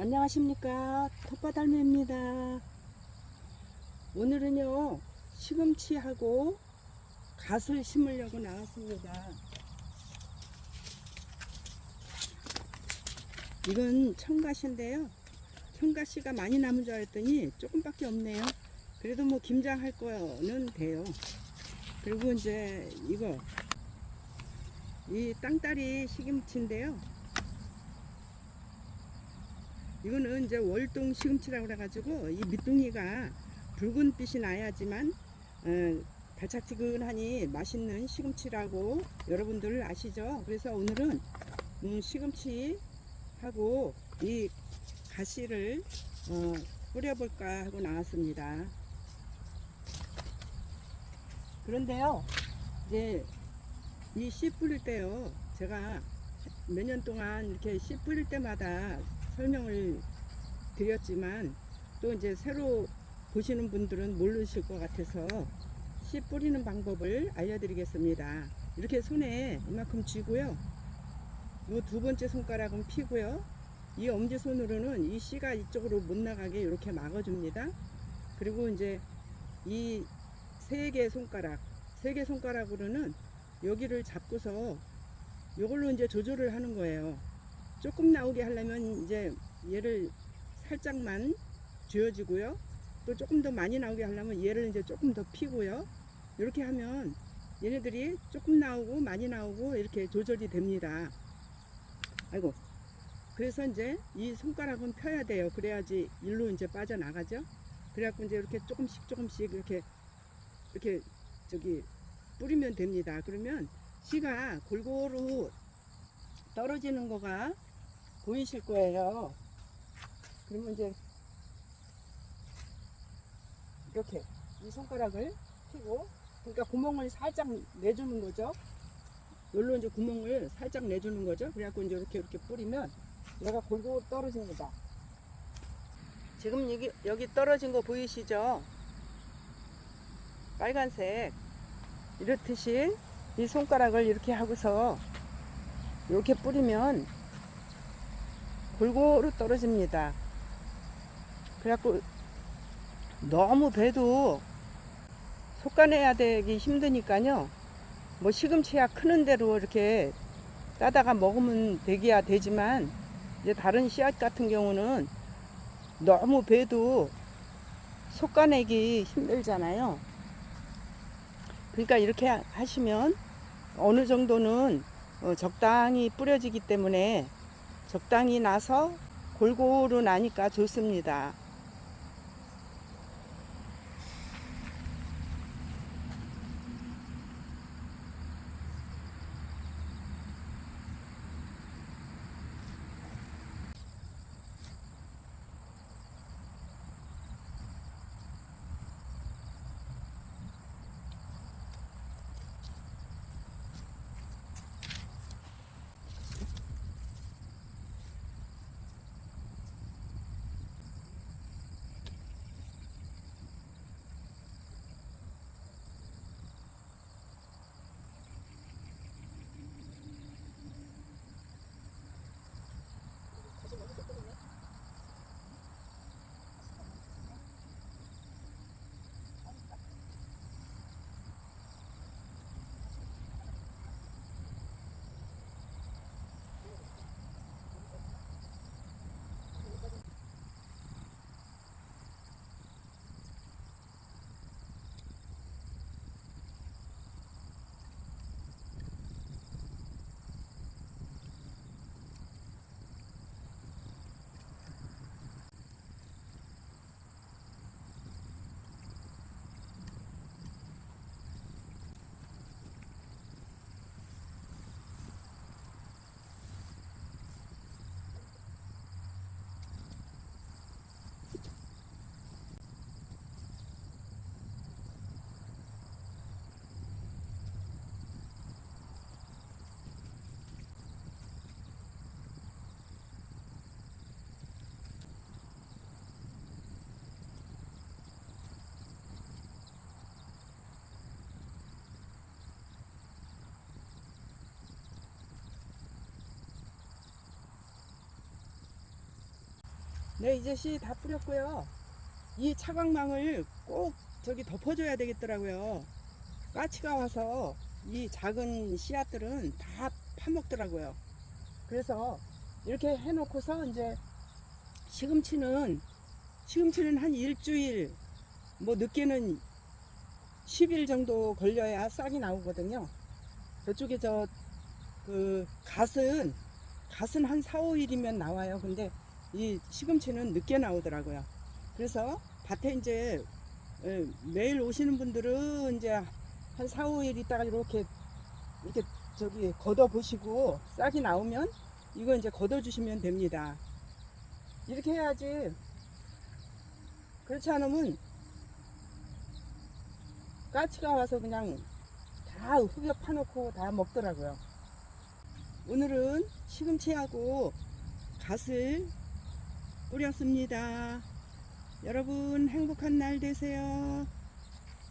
안녕하십니까. 텃밭할매입니다. 오늘은요 시금치하고 갓을 심으려고 나왔습니다. 이건 청갓인데요. 청갓씨가 많이 남은 줄 알았더니 조금밖에 없네요. 그래도 뭐 김장할 거는 돼요. 그리고 이제 이거 이 땅따리 시금치인데요 이거는 이제 월동 시금치라고 그래가지고 이 밑둥이가 붉은빛이 나야지만 어, 달짝지근하니 맛있는 시금치라고 여러분들 아시죠? 그래서 오늘은 음, 시금치하고 이 가시를 어, 뿌려볼까 하고 나왔습니다. 그런데요, 이제 이 씨 뿌릴 때요, 제가 몇 년 동안 이렇게 씨 뿌릴 때마다 설명을 드렸지만 또 이제 새로 보시는 분들은 모르실 것 같아서 씨 뿌리는 방법을 알려드리겠습니다. 이렇게 손에 이만큼 쥐고요. 이 두 번째 손가락은 피고요. 이 엄지 손으로는 이 씨가 이쪽으로 못 나가게 이렇게 막아줍니다. 그리고 이제 이 세 개 손가락, 세 개 손가락으로는 여기를 잡고서 이걸로 이제 조절을 하는 거예요. 조금 나오게 하려면 이제 얘를 살짝만 쥐어주고요. 또 조금 더 많이 나오게 하려면 얘를 이제 조금 더 피고요. 이렇게 하면 얘네들이 조금 나오고 많이 나오고 이렇게 조절이 됩니다. 아이고. 그래서 이제 이 손가락은 펴야 돼요. 그래야지 일로 이제 빠져나가죠. 그래갖고 이제 이렇게 조금씩 조금씩 이렇게 이렇게 저기 뿌리면 됩니다. 그러면 씨가 골고루 떨어지는 거가 보이실 거예요. 그러면 이제 이렇게 이 손가락을 피고 그러니까 구멍을 살짝 내주는 거죠. 여기로 이제 구멍을 살짝 내주는 거죠. 그래갖고 이제 이렇게 이렇게 뿌리면 얘가 골고루 떨어집니다. 지금 여기 여기 떨어진 거 보이시죠? 빨간색 이렇듯이 이 손가락을 이렇게 하고서 이렇게 뿌리면 골고루 떨어집니다. 그래갖고 너무 배도 솎아내야 되기 힘드니까요. 뭐 시금치야 크는 대로 이렇게 따다가 먹으면 되기야 되지만 이제 다른 씨앗 같은 경우는 너무 배도 솎아내기 힘들잖아요. 그러니까 이렇게 하시면 어느 정도는 어, 적당히 뿌려지기 때문에 적당히 나서 골고루 나니까 좋습니다. 네, 이제 씨 다 뿌렸고요. 이 차광망을 꼭 저기 덮어줘야 되겠더라고요. 까치가 와서 이 작은 씨앗들은 다 파먹더라고요. 그래서 이렇게 해놓고서 이제 시금치는 시금치는 한 일주일 뭐 늦게는 10일 정도 걸려야 싹이 나오거든요. 저쪽에 저 그 갓은 갓은 한 4, 5일이면 나와요. 근데 이 시금치는 늦게 나오더라고요. 그래서 밭에 이제 예, 매일 오시는 분들은 이제 한 4, 5일 있다가 이렇게 이렇게 저기 걷어 보시고 싹이 나오면 이거 이제 걷어 주시면 됩니다. 이렇게 해야지 그렇지 않으면 까치가 와서 그냥 다 흙에 파놓고 다 먹더라고요. 오늘은 시금치하고 갓을 뿌렸습니다. 여러분 행복한 날 되세요.